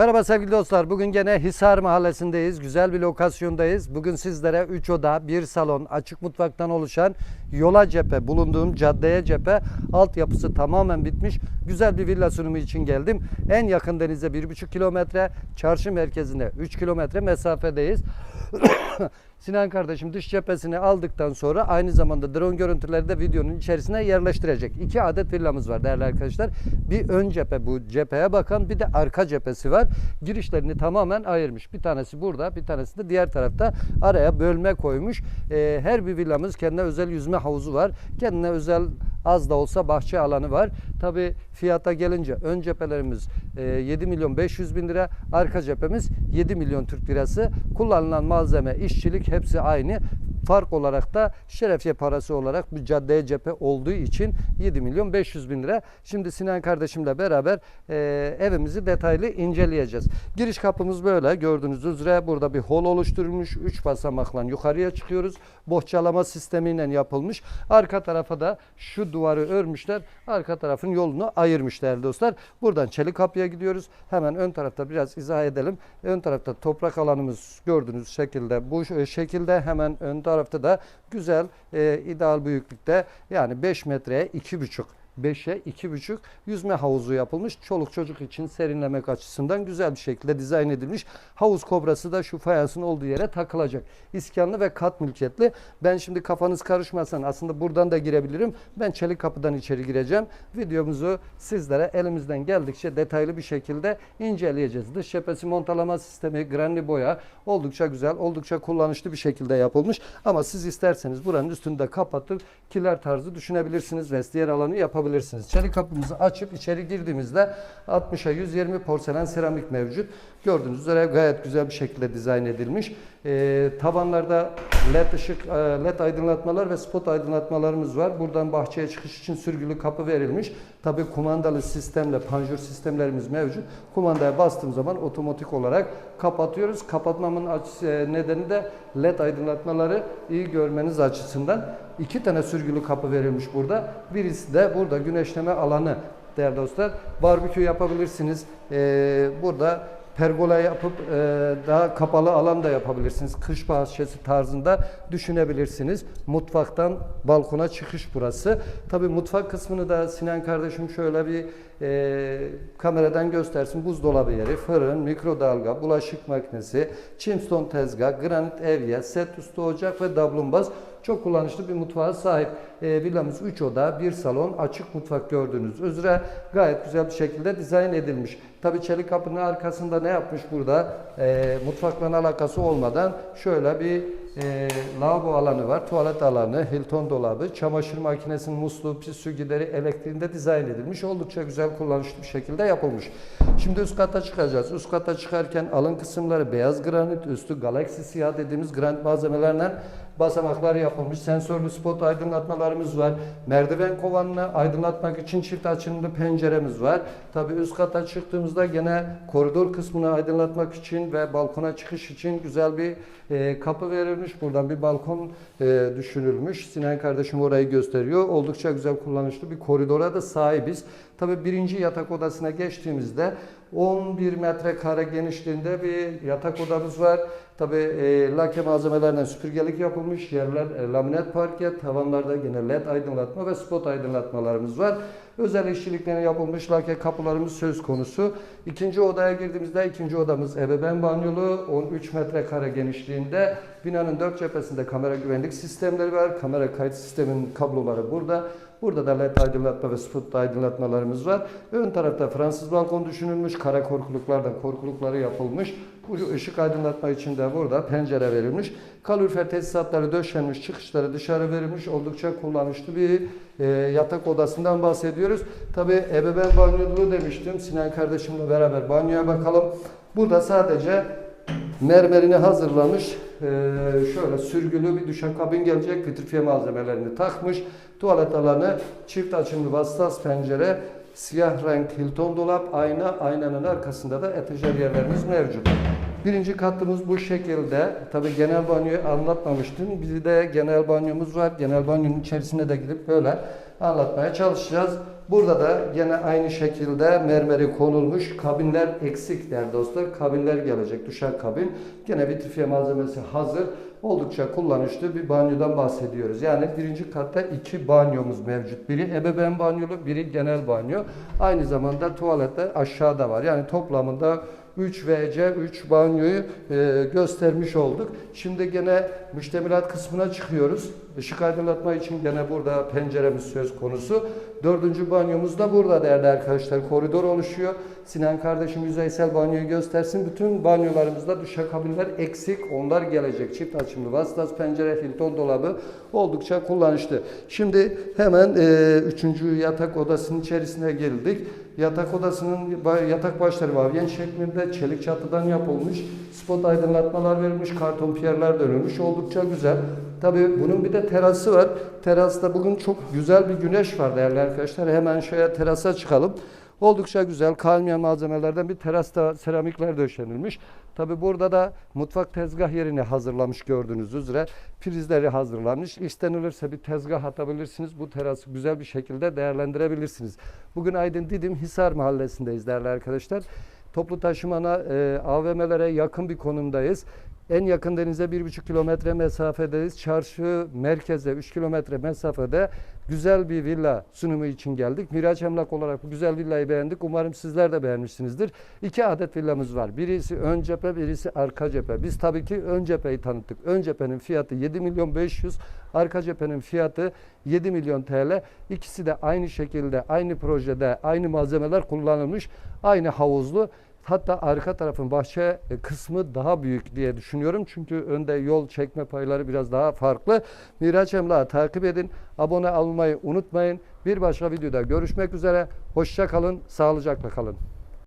Merhaba sevgili dostlar. Bugün gene Hisar Mahallesi'ndeyiz. Güzel bir lokasyondayız. Bugün sizlere 3 oda, 1 salon, açık mutfaktan oluşan yola cephe, bulunduğum caddeye cephe altyapısı tamamen bitmiş. Güzel bir villa sunumu için geldim. En yakın denize 1,5 kilometre, çarşı merkezine 3 kilometre mesafedeyiz. Sinan kardeşim dış cephesini aldıktan sonra aynı zamanda drone görüntüleri de videonun içerisine yerleştirecek. İki adet villamız var değerli arkadaşlar. Bir ön cephe bu cepheye bakan bir de arka cephesi var. Girişlerini tamamen ayırmış. Bir tanesi burada bir tanesi de diğer tarafta araya bölme koymuş. Ee, her bir villamız kendine özel yüzme havuzu var. Kendine özel az da olsa bahçe alanı var. Tabi fiyata gelince ön cephelerimiz e, 7 milyon 500 bin lira, arka cephemiz 7 milyon Türk lirası. Kullanılan malzeme, işçilik hepsi aynı. Fark olarak da şerefiye parası olarak bu caddeye cephe olduğu için 7 milyon 500 bin lira. Şimdi Sinan kardeşimle beraber e, evimizi detaylı inceleyeceğiz. Giriş kapımız böyle gördüğünüz üzere burada bir hol oluşturulmuş. 3 basamakla yukarıya çıkıyoruz. Bohçalama sistemiyle yapılmış. Arka tarafa da şu duvarı örmüşler. Arka tarafın yolunu ayırmış değerli dostlar. Buradan çelik kapıya gidiyoruz. Hemen ön tarafta biraz izah edelim. Ön tarafta toprak alanımız gördüğünüz şekilde. Bu şekilde hemen ön tarafta da güzel e, ideal büyüklükte yani 5 metreye 2,5 5'e 2,5 yüzme havuzu yapılmış. Çoluk çocuk için serinlemek açısından güzel bir şekilde dizayn edilmiş. Havuz kobrası da şu fayansın olduğu yere takılacak. İskanlı ve kat mülkiyetli. Ben şimdi kafanız karışmasın aslında buradan da girebilirim. Ben çelik kapıdan içeri gireceğim. Videomuzu sizlere elimizden geldikçe detaylı bir şekilde inceleyeceğiz. Dış cephesi montalama sistemi granli boya oldukça güzel, oldukça kullanışlı bir şekilde yapılmış. Ama siz isterseniz buranın üstünde kapatıp kiler tarzı düşünebilirsiniz. Vestiyer alanı yapabilirsiniz. Çelik kapımızı açıp içeri girdiğimizde 60'a 120 porselen seramik mevcut. Gördüğünüz üzere gayet güzel bir şekilde dizayn edilmiş. Ee, tabanlarda led ışık, e, led aydınlatmalar ve spot aydınlatmalarımız var. Buradan bahçeye çıkış için sürgülü kapı verilmiş. Tabi kumandalı sistemle panjur sistemlerimiz mevcut. Kumandaya bastığım zaman otomatik olarak kapatıyoruz. Kapatmamın e, nedeni de led aydınlatmaları iyi görmeniz açısından. iki tane sürgülü kapı verilmiş burada. Birisi de burada güneşleme alanı değerli dostlar. Barbekü yapabilirsiniz. Ee, burada pergola yapıp e, daha kapalı alan da yapabilirsiniz. Kış bahçesi tarzında düşünebilirsiniz. Mutfaktan balkona çıkış burası. Tabi mutfak kısmını da Sinan kardeşim şöyle bir e, kameradan göstersin. Buzdolabı yeri, fırın, mikrodalga, bulaşık makinesi, çimston tezgah, granit evye, set üstü ocak ve dablumbaz çok kullanışlı bir mutfağa sahip. E, villamız 3 oda, 1 salon, açık mutfak gördüğünüz üzere gayet güzel bir şekilde dizayn edilmiş. Tabi çelik kapının arkasında ne yapmış burada? E, mutfakla alakası olmadan şöyle bir e, lavabo alanı var, tuvalet alanı, Hilton dolabı, çamaşır makinesinin musluğu, pis su gideri elektriğinde dizayn edilmiş. Oldukça güzel kullanışlı bir şekilde yapılmış. Şimdi üst kata çıkacağız. Üst kata çıkarken alın kısımları beyaz granit, üstü galaksi siyah dediğimiz granit malzemelerle basamaklar yapılmış. Sensörlü spot aydınlatmalarımız var. Merdiven kovanını aydınlatmak için çift açımlı penceremiz var. Tabii üst kata çıktığımızda gene koridor kısmını aydınlatmak için ve balkona çıkış için güzel bir e, kapı verilmiş. Buradan bir balkon e, düşünülmüş. Sinan kardeşim orayı gösteriyor. Oldukça güzel kullanışlı bir koridora da sahibiz. Tabii birinci yatak odasına geçtiğimizde 11 metrekare genişliğinde bir yatak odamız var. Tabi e, lake malzemelerden süpürgelik yapılmış. Yerler e, laminat parke, tavanlarda yine led aydınlatma ve spot aydınlatmalarımız var. Özel işçiliklerine yapılmış lake kapılarımız söz konusu. İkinci odaya girdiğimizde ikinci odamız ebeveyn banyolu 13 metrekare genişliğinde. Binanın dört cephesinde kamera güvenlik sistemleri var. Kamera kayıt sisteminin kabloları burada. Burada da led aydınlatma ve spot aydınlatmalarımız var. Ön tarafta Fransız balkon düşünülmüş. Kara korkuluklardan korkulukları yapılmış. Bu ışık aydınlatma için de burada pencere verilmiş. Kalorifer tesisatları döşenmiş, çıkışları dışarı verilmiş. Oldukça kullanışlı bir e, yatak odasından bahsediyoruz. Tabi ebeveyn banyolu demiştim. Sinan kardeşimle beraber banyoya bakalım. Burada sadece mermerini hazırlamış. Ee, şöyle sürgülü bir duşakabin gelecek. Vitrifiye malzemelerini takmış. Tuvalet alanı çift açımlı vasıtas pencere. Siyah renk Hilton dolap, ayna, aynanın arkasında da etajer yerlerimiz mevcut. Birinci katımız bu şekilde. Tabi genel banyoyu anlatmamıştım. Bizde genel banyomuz var. Genel banyonun içerisine de gidip böyle anlatmaya çalışacağız. Burada da yine aynı şekilde mermeri konulmuş. Kabinler eksik değerli dostlar. Kabinler gelecek. Duşak kabin. Gene vitrifiye malzemesi hazır. Oldukça kullanışlı bir banyodan bahsediyoruz. Yani birinci katta iki banyomuz mevcut. Biri ebeveyn banyolu, biri genel banyo. Aynı zamanda tuvalette aşağıda var. Yani toplamında 3 VC, 3 banyoyu e, göstermiş olduk. Şimdi gene müştemilat kısmına çıkıyoruz. Işık aydınlatma için gene burada penceremiz söz konusu. Dördüncü banyomuz da burada değerli arkadaşlar. Koridor oluşuyor. Sinan kardeşim yüzeysel banyoyu göstersin. Bütün banyolarımızda duşakabinler eksik. Onlar gelecek. Çift açımlı vasıtası pencere, Hilton dolabı oldukça kullanışlı. Şimdi hemen e, üçüncü yatak odasının içerisine geldik. Yatak odasının yatak başları vavyen şeklinde çelik çatıdan yapılmış. Spot aydınlatmalar verilmiş, karton piyerler dönülmüş. Oldukça güzel. Tabii bunun bir de terası var. Terasta bugün çok güzel bir güneş var değerli arkadaşlar. Hemen şöyle terasa çıkalım. Oldukça güzel kalmayan malzemelerden bir terasta seramikler döşenilmiş. Tabi burada da mutfak tezgah yerini hazırlamış gördüğünüz üzere. Prizleri hazırlanmış. İstenilirse bir tezgah atabilirsiniz. Bu terası güzel bir şekilde değerlendirebilirsiniz. Bugün Aydın Didim Hisar mahallesindeyiz değerli arkadaşlar. Toplu taşımana e, AVM'lere yakın bir konumdayız. En yakın denize 1,5 kilometre mesafedeyiz. Çarşı merkeze 3 kilometre mesafede güzel bir villa sunumu için geldik. Miraç Emlak olarak bu güzel villayı beğendik. Umarım sizler de beğenmişsinizdir. İki adet villamız var. Birisi ön cephe, birisi arka cephe. Biz tabii ki ön cepheyi tanıttık. Ön cephenin fiyatı 7 milyon 500, arka cephenin fiyatı 7 milyon TL. İkisi de aynı şekilde, aynı projede, aynı malzemeler kullanılmış, aynı havuzlu. Hatta arka tarafın bahçe e, kısmı daha büyük diye düşünüyorum. Çünkü önde yol çekme payları biraz daha farklı. Miraç Emlak'ı takip edin. Abone olmayı unutmayın. Bir başka videoda görüşmek üzere. Hoşça kalın, sağlıcakla kalın.